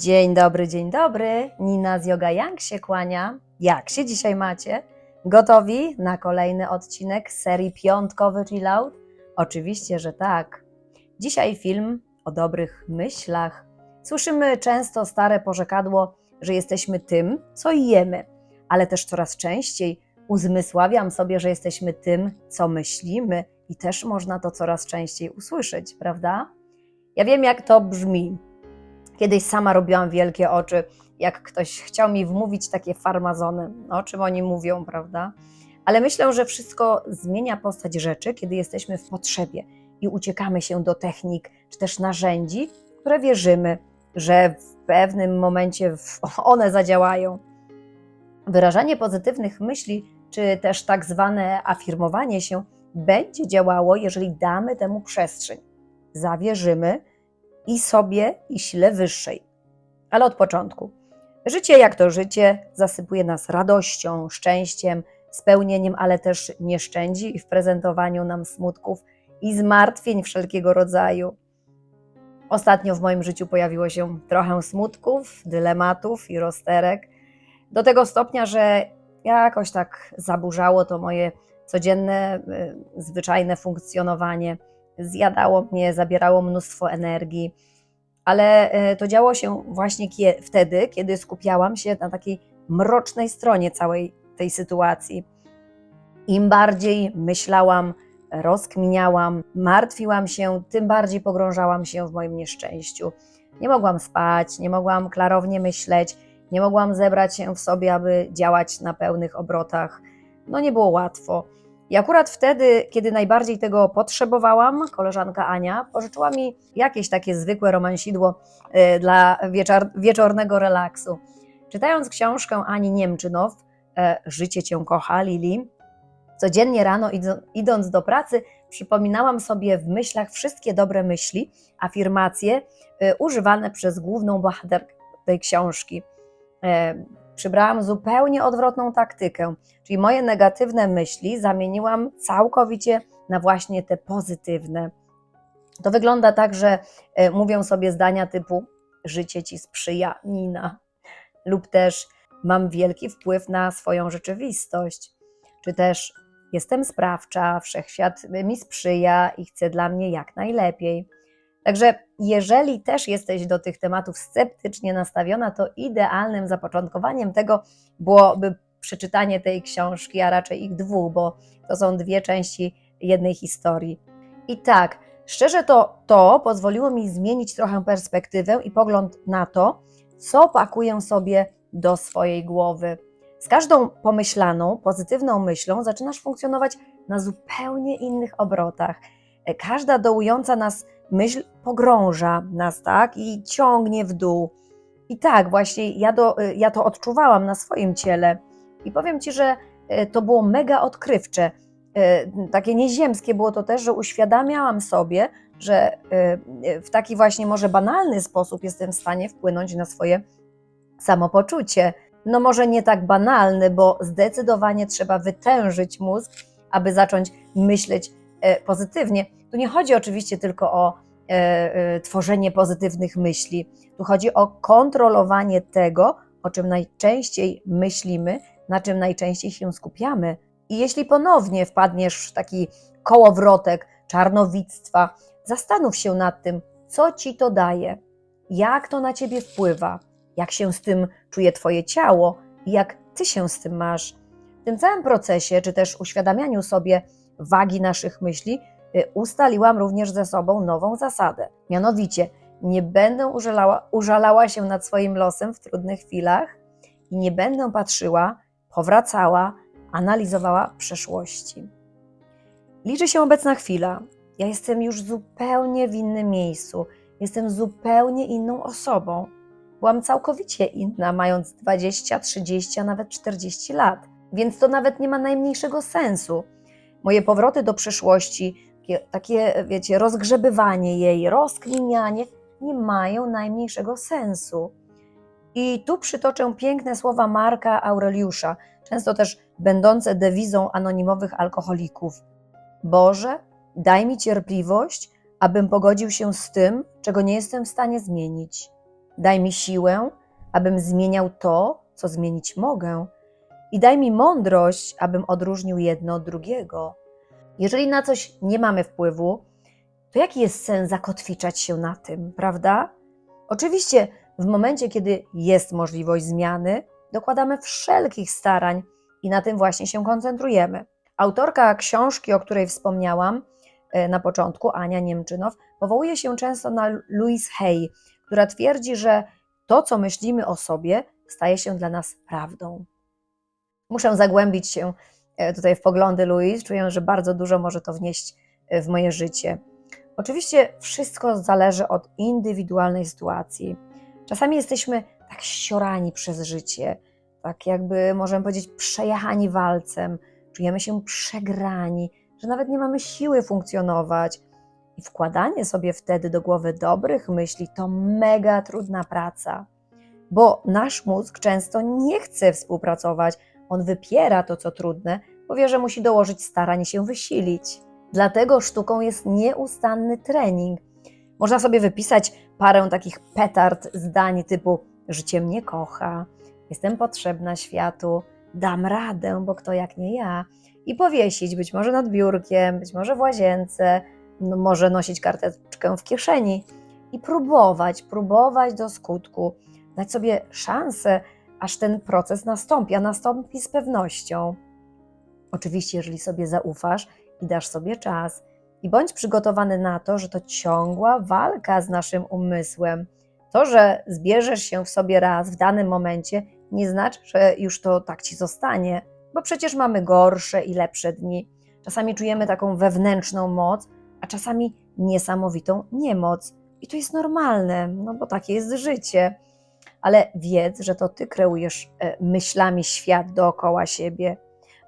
Dzień dobry, dzień dobry. Nina z Yoga Yang się kłania. Jak się dzisiaj macie? Gotowi na kolejny odcinek serii piątkowy Chill Out? Oczywiście, że tak. Dzisiaj film o dobrych myślach. Słyszymy często stare porzekadło, że jesteśmy tym, co jemy, ale też coraz częściej uzmysławiam sobie, że jesteśmy tym, co myślimy i też można to coraz częściej usłyszeć, prawda? Ja wiem, jak to brzmi. Kiedyś sama robiłam wielkie oczy, jak ktoś chciał mi wmówić takie farmazony, o czym oni mówią, prawda? Ale myślę, że wszystko zmienia postać rzeczy, kiedy jesteśmy w potrzebie i uciekamy się do technik czy też narzędzi, które wierzymy, że w pewnym momencie one zadziałają. Wyrażanie pozytywnych myśli, czy też tak zwane afirmowanie się, będzie działało, jeżeli damy temu przestrzeń. Zawierzymy i sobie, i sile wyższej. Ale od początku. Życie, jak to życie, zasypuje nas radością, szczęściem, spełnieniem, ale też nie szczędzi w prezentowaniu nam smutków i zmartwień wszelkiego rodzaju. Ostatnio w moim życiu pojawiło się trochę smutków, dylematów i rozterek, do tego stopnia, że jakoś tak zaburzało to moje codzienne, y, zwyczajne funkcjonowanie. Zjadało mnie, zabierało mnóstwo energii, ale y, to działo się właśnie wtedy, kiedy skupiałam się na takiej mrocznej stronie całej tej sytuacji. Im bardziej myślałam, rozkminiałam, martwiłam się, tym bardziej pogrążałam się w moim nieszczęściu. Nie mogłam spać, nie mogłam klarownie myśleć, nie mogłam zebrać się w sobie, aby działać na pełnych obrotach. No nie było łatwo. I akurat wtedy, kiedy najbardziej tego potrzebowałam, koleżanka Ania pożyczyła mi jakieś takie zwykłe romansidło y, dla wieczor, wieczornego relaksu. Czytając książkę Ani Niemczynow, e, Życie cię kocha, Lili, codziennie rano idąc do pracy, przypominałam sobie w myślach wszystkie dobre myśli, afirmacje y, używane przez główną bohaterkę tej książki. Przybrałam zupełnie odwrotną taktykę, czyli moje negatywne myśli zamieniłam całkowicie na właśnie te pozytywne. To wygląda tak, że e, mówią sobie zdania typu: Życie ci sprzyja, Nina, lub też mam wielki wpływ na swoją rzeczywistość, czy też jestem sprawcza, wszechświat mi sprzyja i chce dla mnie jak najlepiej. Także jeżeli też jesteś do tych tematów sceptycznie nastawiona, to idealnym zapoczątkowaniem tego byłoby przeczytanie tej książki, a raczej ich dwóch, bo to są dwie części jednej historii. I tak, szczerze to to pozwoliło mi zmienić trochę perspektywę i pogląd na to, co pakuję sobie do swojej głowy. Z każdą pomyślaną, pozytywną myślą zaczynasz funkcjonować na zupełnie innych obrotach. E, Każda dołująca nas myśl pogrąża nas, tak? I ciągnie w dół. I tak, właśnie ja, do, ja to odczuwałam na swoim ciele. I powiem Ci, że e, to było mega odkrywcze. E, Takie nieziemskie było to też, że uświadamiałam sobie, że w taki właśnie może banalny sposób jestem w stanie wpłynąć na swoje samopoczucie. No może nie tak banalny, bo zdecydowanie trzeba wytężyć mózg, aby zacząć myśleć pozytywnie. Tu nie chodzi oczywiście tylko o e, e, tworzenie pozytywnych myśli. Tu chodzi o kontrolowanie tego, o czym najczęściej myślimy, na czym najczęściej się skupiamy. I jeśli ponownie wpadniesz w taki kołowrotek czarnowictwa, zastanów się nad tym, co ci to daje, jak to na ciebie wpływa, jak się z tym czuje twoje ciało i jak ty się z tym masz. W tym całym procesie, czy też uświadamianiu sobie wagi naszych myśli, y, ustaliłam również ze sobą nową zasadę. Mianowicie, nie będę użalała, użalała się nad swoim losem w trudnych chwilach i nie będę patrzyła, powracała, analizowała przeszłości. Liczy się obecna chwila. Ja jestem już zupełnie w innym miejscu. Jestem zupełnie inną osobą. Byłam całkowicie inna, mając 20, 30, a nawet 40 lat, więc to nawet nie ma najmniejszego sensu. Moje powroty do przeszłości, takie, takie wiecie, rozgrzebywanie jej, rozkminianie, nie mają najmniejszego sensu. I tu przytoczę piękne słowa Marka Aureliusza, często też będące dewizą anonimowych alkoholików. Boże, daj mi cierpliwość, abym pogodził się z tym, czego nie jestem w stanie zmienić. Daj mi siłę, abym zmieniał to, co zmienić mogę, i daj mi mądrość, abym odróżnił jedno od drugiego. Jeżeli na coś nie mamy wpływu, to jaki jest sens zakotwiczać się na tym, prawda? Oczywiście, w momencie, kiedy jest możliwość zmiany, dokładamy wszelkich starań i na tym właśnie się koncentrujemy. Autorka książki, o której wspomniałam e, na początku, Ania Niemczynow, powołuje się często na Louise Hay, która twierdzi, że to, co myślimy o sobie, staje się dla nas prawdą. Muszę zagłębić się e, tutaj w poglądy Louise, czuję, że bardzo dużo może to wnieść e, w moje życie. Oczywiście wszystko zależy od indywidualnej sytuacji. Czasami jesteśmy tak ściorani przez życie, tak jakby możemy powiedzieć przejechani walcem, czujemy się przegrani, że nawet nie mamy siły funkcjonować. I wkładanie sobie wtedy do głowy dobrych myśli to mega trudna praca, bo nasz mózg często nie chce współpracować, on wypiera to, co trudne, bo wie, że musi dołożyć starań się wysilić. Dlatego sztuką jest nieustanny trening. Można sobie wypisać parę takich petard zdań typu życie mnie kocha, jestem potrzebna światu, dam radę, bo kto jak nie ja, i powiesić być może nad biurkiem, być może w łazience, no może nosić karteczkę w kieszeni i próbować, próbować do skutku, dać sobie szansę, aż ten proces nastąpi, a nastąpi z pewnością. Oczywiście, jeżeli sobie zaufasz i dasz sobie czas, i bądź przygotowany na to, że to ciągła walka z naszym umysłem. To, że zbierzesz się w sobie raz w danym momencie, nie znaczy, że już to tak ci zostanie, bo przecież mamy gorsze i lepsze dni. Czasami czujemy taką wewnętrzną moc, a czasami niesamowitą niemoc. I to jest normalne, no bo takie jest życie. Ale wiedz, że to ty kreujesz e, myślami świat dookoła siebie.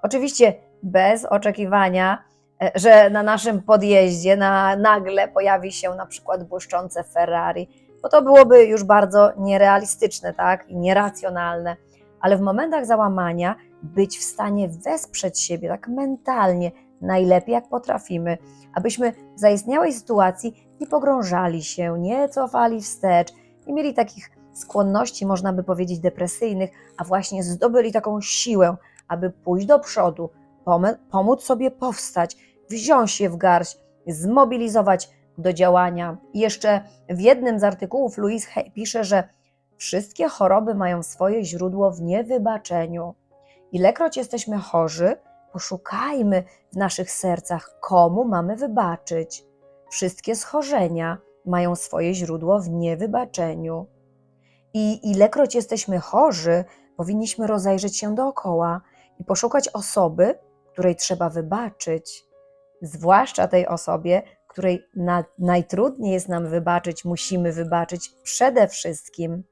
Oczywiście bez oczekiwania, e, że na naszym podjeździe na, nagle pojawi się na przykład błyszczące Ferrari, bo to byłoby już bardzo nierealistyczne, tak? I nieracjonalne. Ale w momentach załamania być w stanie wesprzeć siebie tak mentalnie, najlepiej jak potrafimy, abyśmy w zaistniałej sytuacji nie pogrążali się, nie cofali wstecz, nie mieli takich skłonności, można by powiedzieć, depresyjnych, a właśnie zdobyli taką siłę, aby pójść do przodu, pomóc sobie powstać, wziąć się w garść, zmobilizować do działania. Jeszcze w jednym z artykułów Louise Hay pisze, że wszystkie choroby mają swoje źródło w niewybaczeniu. Ilekroć jesteśmy chorzy, poszukajmy w naszych sercach, komu mamy wybaczyć. Wszystkie schorzenia mają swoje źródło w niewybaczeniu. I ilekroć jesteśmy chorzy, powinniśmy rozejrzeć się dookoła i poszukać osoby, której trzeba wybaczyć, zwłaszcza tej osobie, której na, najtrudniej jest nam wybaczyć, musimy wybaczyć przede wszystkim.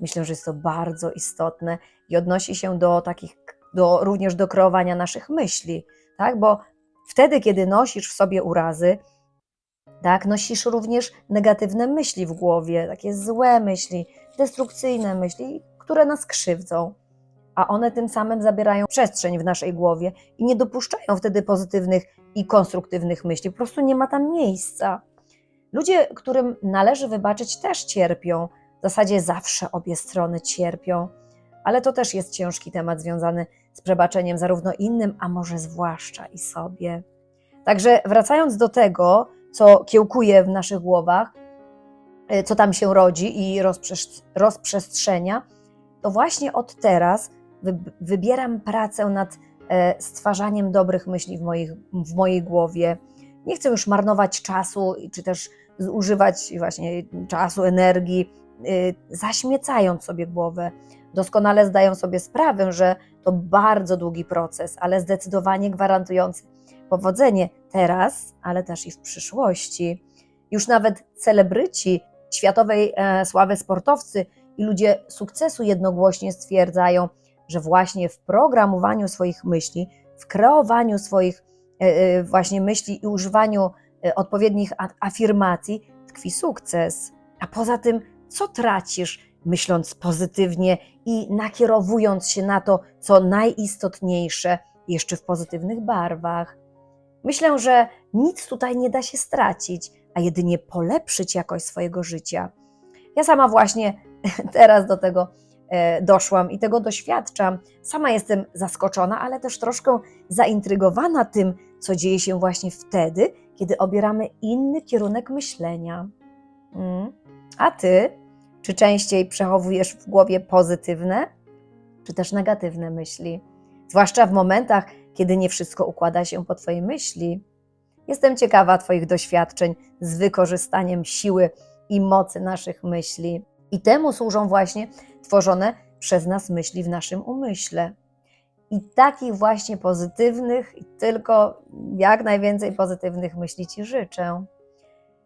Myślę, że jest to bardzo istotne i odnosi się do takich, do, również do kreowania naszych myśli, tak? Bo wtedy, kiedy nosisz w sobie urazy, tak, nosisz również negatywne myśli w głowie, takie złe myśli, destrukcyjne myśli, które nas krzywdzą, a one tym samym zabierają przestrzeń w naszej głowie i nie dopuszczają wtedy pozytywnych i konstruktywnych myśli. Po prostu nie ma tam miejsca. Ludzie, którym należy wybaczyć, też cierpią. W zasadzie zawsze obie strony cierpią, ale to też jest ciężki temat związany z przebaczeniem zarówno innym, a może zwłaszcza i sobie. Także wracając do tego, co kiełkuje w naszych głowach, co tam się rodzi i rozprzestrzenia, to właśnie od teraz wybieram pracę nad e, stwarzaniem dobrych myśli w, moich, w mojej głowie. Nie chcę już marnować czasu, czy też zużywać właśnie czasu, energii, y, zaśmiecając sobie głowę. Doskonale zdają sobie sprawę, że to bardzo długi proces, ale zdecydowanie gwarantujący powodzenie teraz, ale też i w przyszłości. Już nawet celebryci światowej e, sławy sportowcy i ludzie sukcesu jednogłośnie stwierdzają, że właśnie w programowaniu swoich myśli, w kreowaniu swoich e, e, właśnie myśli i używaniu odpowiednich afirmacji tkwi sukces. A poza tym, co tracisz, myśląc pozytywnie i nakierowując się na to, co najistotniejsze, jeszcze w pozytywnych barwach? Myślę, że nic tutaj nie da się stracić, a jedynie polepszyć jakość swojego życia. Ja sama właśnie teraz do tego e, doszłam i tego doświadczam. Sama jestem zaskoczona, ale też troszkę zaintrygowana tym, co dzieje się właśnie wtedy, kiedy obieramy inny kierunek myślenia. Mm. A ty, czy częściej przechowujesz w głowie pozytywne, czy też negatywne myśli? Zwłaszcza w momentach, kiedy nie wszystko układa się po Twojej myśli. Jestem ciekawa Twoich doświadczeń z wykorzystaniem siły i mocy naszych myśli. I temu służą właśnie tworzone przez nas myśli w naszym umyśle. I takich właśnie pozytywnych, tylko jak najwięcej pozytywnych myśli Ci życzę.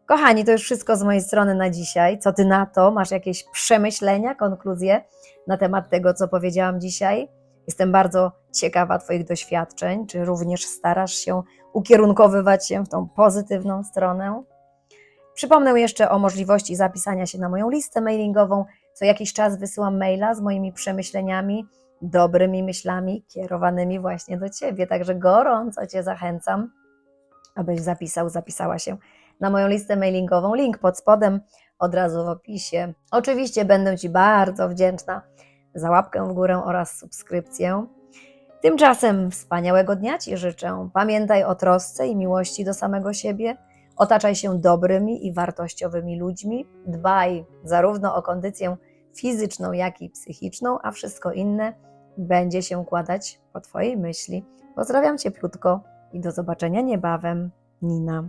Kochani, to już wszystko z mojej strony na dzisiaj. Co Ty na to? Masz jakieś przemyślenia, konkluzje na temat tego, co powiedziałam dzisiaj? Jestem bardzo ciekawa Twoich doświadczeń. Czy również starasz się ukierunkowywać się w tą pozytywną stronę? Przypomnę jeszcze o możliwości zapisania się na moją listę mailingową. Co jakiś czas wysyłam maila z moimi przemyśleniami, dobrymi myślami kierowanymi właśnie do Ciebie. Także gorąco Cię zachęcam, abyś zapisał, zapisała się na moją listę mailingową. Link pod spodem, od razu w opisie. Oczywiście będę Ci bardzo wdzięczna za łapkę w górę oraz subskrypcję. Tymczasem wspaniałego dnia Ci życzę. Pamiętaj o trosce i miłości do samego siebie. Otaczaj się dobrymi i wartościowymi ludźmi. Dbaj zarówno o kondycję fizyczną, jak i psychiczną, a wszystko inne będzie się układać po Twojej myśli. Pozdrawiam Cię plutko i do zobaczenia niebawem. Nina.